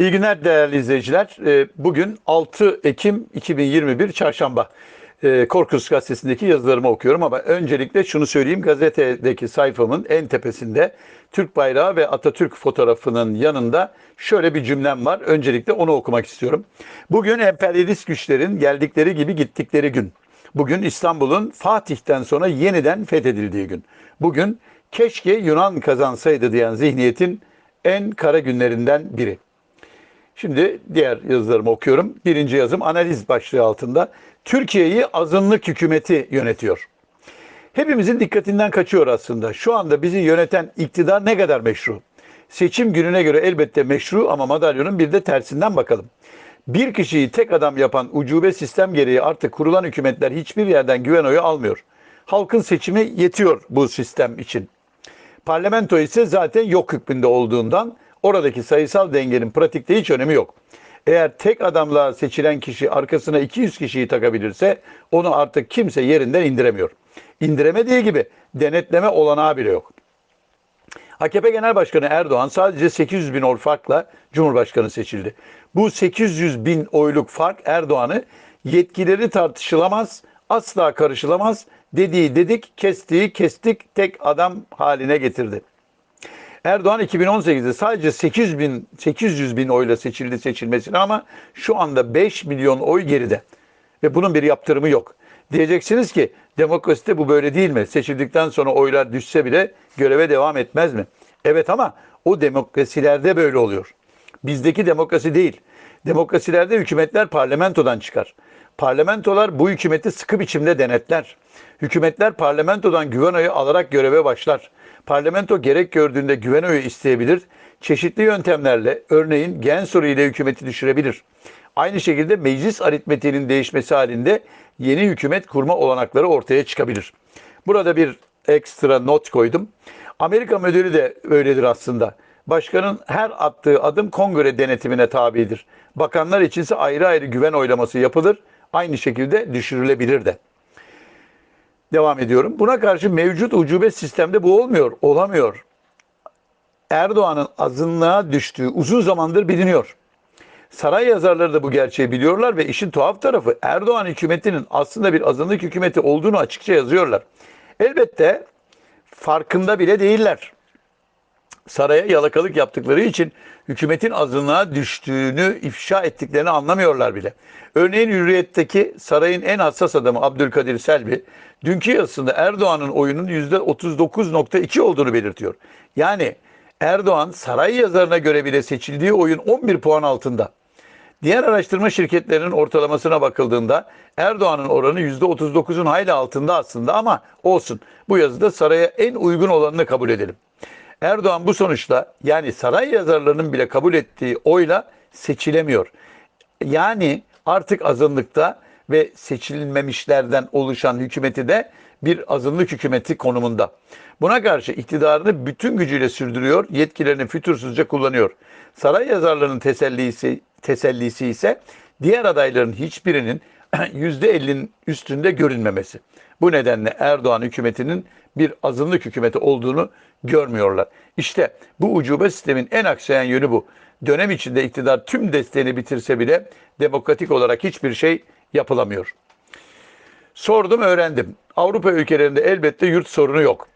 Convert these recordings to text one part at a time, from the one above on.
İyi günler değerli izleyiciler. Ee, Bugün 6 Ekim 2021 Çarşamba. Ee, Korkus Gazetesi'ndeki yazılarımı okuyorum ama öncelikle şunu söyleyeyim. Gazetedeki sayfamın en tepesinde Türk bayrağı ve Atatürk fotoğrafının yanında şöyle bir cümlem var. Öncelikle onu okumak istiyorum. Bugün emperyalist güçlerin geldikleri gibi gittikleri gün. Bugün İstanbul'un Fatih'ten sonra yeniden fethedildiği gün. Bugün keşke Yunan kazansaydı diyen zihniyetin en kara günlerinden biri. Şimdi diğer yazılarımı okuyorum. Birinci yazım analiz başlığı altında. Türkiye'yi azınlık hükümeti yönetiyor. Hepimizin dikkatinden kaçıyor aslında. Şu anda bizi yöneten iktidar ne kadar meşru? Seçim gününe göre elbette meşru ama madalyonun bir de tersinden bakalım. Bir kişiyi tek adam yapan ucube sistem gereği artık kurulan hükümetler hiçbir yerden güven oyu almıyor. Halkın seçimi yetiyor bu sistem için. Parlamento ise zaten yok hükmünde olduğundan oradaki sayısal dengenin pratikte hiç önemi yok. Eğer tek adamla seçilen kişi arkasına 200 kişiyi takabilirse onu artık kimse yerinden indiremiyor. İndiremediği gibi denetleme olanağı bile yok. AKP Genel Başkanı Erdoğan sadece 800 bin oy farkla Cumhurbaşkanı seçildi. Bu 800 bin oyluk fark Erdoğan'ı yetkileri tartışılamaz, asla karışılamaz, dediği dedik, kestiği kestik tek adam haline getirdi. Erdoğan 2018'de sadece 800 bin, 800 bin oyla seçildi seçilmesine ama şu anda 5 milyon oy geride. Ve bunun bir yaptırımı yok. Diyeceksiniz ki demokraside bu böyle değil mi? Seçildikten sonra oylar düşse bile göreve devam etmez mi? Evet ama o demokrasilerde böyle oluyor. Bizdeki demokrasi değil. Demokrasilerde hükümetler parlamentodan çıkar. Parlamentolar bu hükümeti sıkı biçimde denetler. Hükümetler parlamentodan güven oyu alarak göreve başlar. Parlamento gerek gördüğünde güven oyu isteyebilir. Çeşitli yöntemlerle örneğin gen ile hükümeti düşürebilir. Aynı şekilde meclis aritmetiğinin değişmesi halinde yeni hükümet kurma olanakları ortaya çıkabilir. Burada bir ekstra not koydum. Amerika modeli de öyledir aslında. Başkanın her attığı adım kongre denetimine tabidir. Bakanlar içinse ayrı ayrı güven oylaması yapılır. Aynı şekilde düşürülebilir de. Devam ediyorum. Buna karşı mevcut ucube sistemde bu olmuyor, olamıyor. Erdoğan'ın azınlığa düştüğü uzun zamandır biliniyor. Saray yazarları da bu gerçeği biliyorlar ve işin tuhaf tarafı Erdoğan hükümetinin aslında bir azınlık hükümeti olduğunu açıkça yazıyorlar. Elbette farkında bile değiller. Saraya yalakalık yaptıkları için hükümetin azınlığa düştüğünü ifşa ettiklerini anlamıyorlar bile. Örneğin Hürriyet'teki sarayın en hassas adamı Abdülkadir Selvi, dünkü yazısında Erdoğan'ın oyunun %39.2 olduğunu belirtiyor. Yani Erdoğan saray yazarına göre bile seçildiği oyun 11 puan altında. Diğer araştırma şirketlerinin ortalamasına bakıldığında Erdoğan'ın oranı %39'un hayli altında aslında ama olsun. Bu yazıda saraya en uygun olanını kabul edelim. Erdoğan bu sonuçla yani saray yazarlarının bile kabul ettiği oyla seçilemiyor. Yani artık azınlıkta ve seçilmemişlerden oluşan hükümeti de bir azınlık hükümeti konumunda. Buna karşı iktidarını bütün gücüyle sürdürüyor, yetkilerini fütursuzca kullanıyor. Saray yazarlarının tesellisi, tesellisi ise diğer adayların hiçbirinin %50'nin üstünde görünmemesi. Bu nedenle Erdoğan hükümetinin bir azınlık hükümeti olduğunu görmüyorlar. İşte bu ucube sistemin en aksayan yönü bu. Dönem içinde iktidar tüm desteğini bitirse bile demokratik olarak hiçbir şey yapılamıyor. Sordum öğrendim. Avrupa ülkelerinde elbette yurt sorunu yok.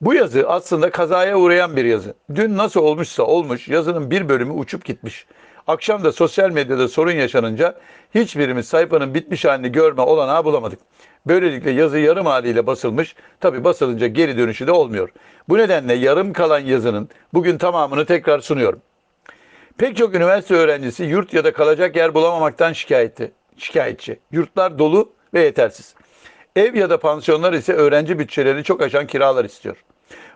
Bu yazı aslında kazaya uğrayan bir yazı. Dün nasıl olmuşsa olmuş yazının bir bölümü uçup gitmiş. Akşam da sosyal medyada sorun yaşanınca hiçbirimiz sayfanın bitmiş halini görme olanağı bulamadık. Böylelikle yazı yarım haliyle basılmış. Tabi basılınca geri dönüşü de olmuyor. Bu nedenle yarım kalan yazının bugün tamamını tekrar sunuyorum. Pek çok üniversite öğrencisi yurt ya da kalacak yer bulamamaktan şikayetçi. şikayetçi. Yurtlar dolu ve yetersiz. Ev ya da pansiyonlar ise öğrenci bütçelerini çok aşan kiralar istiyor.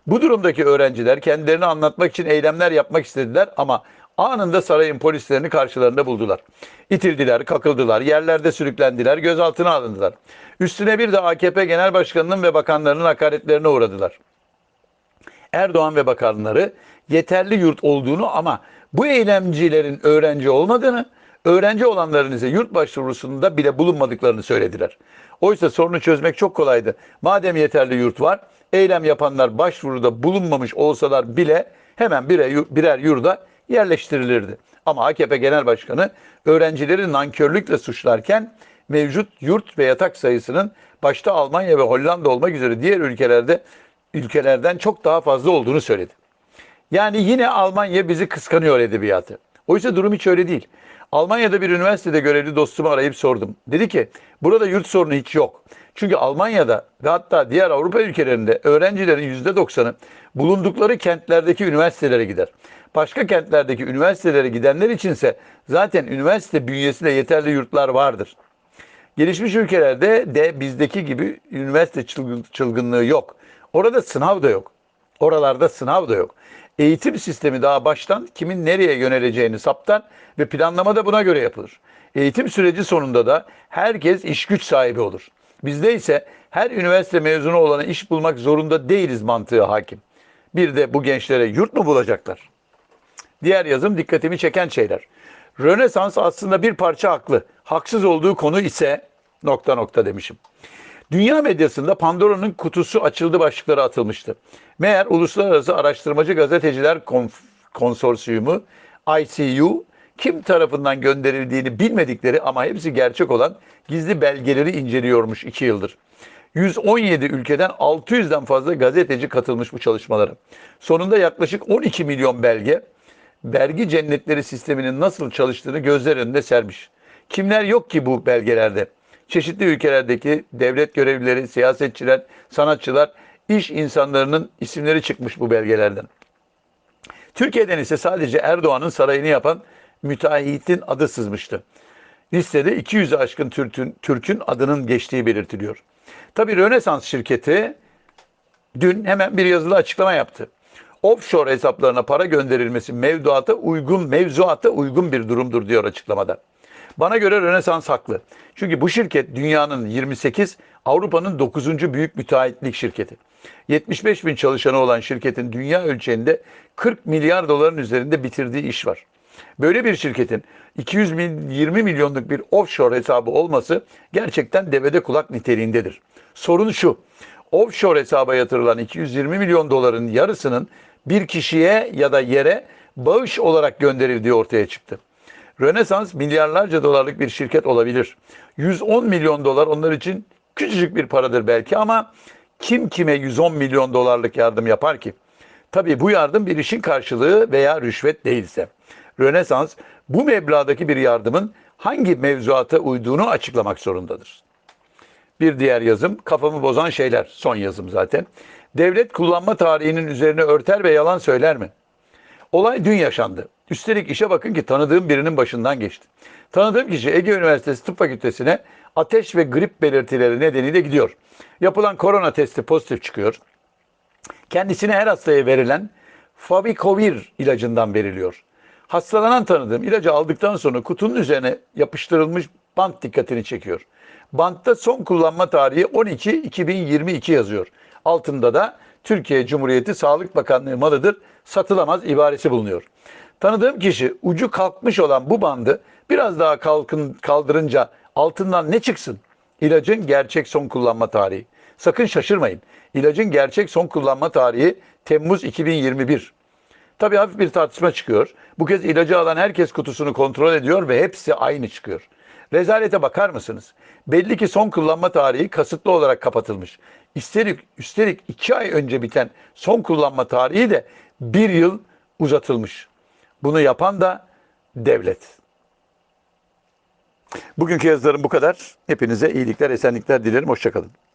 Bu durumdaki öğrenciler kendilerini anlatmak için eylemler yapmak istediler ama anında sarayın polislerini karşılarında buldular. İtildiler, kakıldılar, yerlerde sürüklendiler, gözaltına alındılar. Üstüne bir de AKP Genel Başkanı'nın ve bakanlarının hakaretlerine uğradılar. Erdoğan ve bakanları yeterli yurt olduğunu ama bu eylemcilerin öğrenci olmadığını, öğrenci olanların ise yurt başvurusunda bile bulunmadıklarını söylediler. Oysa sorunu çözmek çok kolaydı. Madem yeterli yurt var, eylem yapanlar başvuruda bulunmamış olsalar bile hemen birer, birer yurda yerleştirilirdi. Ama AKP Genel Başkanı öğrencileri nankörlükle suçlarken mevcut yurt ve yatak sayısının başta Almanya ve Hollanda olmak üzere diğer ülkelerde ülkelerden çok daha fazla olduğunu söyledi. Yani yine Almanya bizi kıskanıyor edebiyatı. Oysa durum hiç öyle değil. Almanya'da bir üniversitede görevli dostumu arayıp sordum. Dedi ki burada yurt sorunu hiç yok. Çünkü Almanya'da ve hatta diğer Avrupa ülkelerinde öğrencilerin %90'ı bulundukları kentlerdeki üniversitelere gider. Başka kentlerdeki üniversitelere gidenler içinse zaten üniversite bünyesinde yeterli yurtlar vardır. Gelişmiş ülkelerde de bizdeki gibi üniversite çılgın- çılgınlığı yok. Orada sınav da yok. Oralarda sınav da yok. Eğitim sistemi daha baştan kimin nereye yöneleceğini saptar ve planlama da buna göre yapılır. Eğitim süreci sonunda da herkes iş güç sahibi olur. Bizde ise her üniversite mezunu olana iş bulmak zorunda değiliz mantığı hakim. Bir de bu gençlere yurt mu bulacaklar? Diğer yazım dikkatimi çeken şeyler. Rönesans aslında bir parça haklı. Haksız olduğu konu ise nokta nokta demişim. Dünya medyasında Pandora'nın kutusu açıldı başlıkları atılmıştı. Meğer Uluslararası Araştırmacı Gazeteciler Konf- Konsorsiyumu ICU kim tarafından gönderildiğini bilmedikleri ama hepsi gerçek olan gizli belgeleri inceliyormuş iki yıldır. 117 ülkeden 600'den fazla gazeteci katılmış bu çalışmalara. Sonunda yaklaşık 12 milyon belge vergi cennetleri sisteminin nasıl çalıştığını gözler önünde sermiş. Kimler yok ki bu belgelerde? Çeşitli ülkelerdeki devlet görevlileri, siyasetçiler, sanatçılar, iş insanlarının isimleri çıkmış bu belgelerden. Türkiye'den ise sadece Erdoğan'ın sarayını yapan müteahhitin adı sızmıştı. Listede 200'e aşkın Türk'ün, Türk'ün adının geçtiği belirtiliyor. Tabii Rönesans şirketi dün hemen bir yazılı açıklama yaptı. Offshore hesaplarına para gönderilmesi mevduata uygun, mevzuata uygun bir durumdur diyor açıklamada. Bana göre Rönesans haklı. Çünkü bu şirket dünyanın 28, Avrupa'nın 9. büyük müteahhitlik şirketi. 75 bin çalışanı olan şirketin dünya ölçeğinde 40 milyar doların üzerinde bitirdiği iş var. Böyle bir şirketin 220 milyonluk bir offshore hesabı olması gerçekten devede kulak niteliğindedir. Sorun şu, offshore hesaba yatırılan 220 milyon doların yarısının bir kişiye ya da yere bağış olarak gönderildiği ortaya çıktı. Rönesans milyarlarca dolarlık bir şirket olabilir. 110 milyon dolar onlar için küçücük bir paradır belki ama kim kime 110 milyon dolarlık yardım yapar ki? Tabii bu yardım bir işin karşılığı veya rüşvet değilse. Rönesans bu meblağdaki bir yardımın hangi mevzuata uyduğunu açıklamak zorundadır. Bir diğer yazım kafamı bozan şeyler. Son yazım zaten. Devlet kullanma tarihinin üzerine örter ve yalan söyler mi? Olay dün yaşandı. Üstelik işe bakın ki tanıdığım birinin başından geçti. Tanıdığım kişi Ege Üniversitesi Tıp Fakültesine ateş ve grip belirtileri nedeniyle gidiyor. Yapılan korona testi pozitif çıkıyor. Kendisine her hastaya verilen Favikovir ilacından veriliyor. Hastalanan tanıdığım ilacı aldıktan sonra kutunun üzerine yapıştırılmış bant dikkatini çekiyor. Bantta son kullanma tarihi 12-2022 yazıyor. Altında da Türkiye Cumhuriyeti Sağlık Bakanlığı malıdır, satılamaz ibaresi bulunuyor. Tanıdığım kişi ucu kalkmış olan bu bandı biraz daha kalkın kaldırınca altından ne çıksın? İlacın gerçek son kullanma tarihi. Sakın şaşırmayın. İlacın gerçek son kullanma tarihi Temmuz 2021. Tabii hafif bir tartışma çıkıyor. Bu kez ilacı alan herkes kutusunu kontrol ediyor ve hepsi aynı çıkıyor. Rezalete bakar mısınız? Belli ki son kullanma tarihi kasıtlı olarak kapatılmış. Üstelik, üstelik iki ay önce biten son kullanma tarihi de bir yıl uzatılmış. Bunu yapan da devlet. Bugünkü yazılarım bu kadar. Hepinize iyilikler, esenlikler dilerim. Hoşçakalın.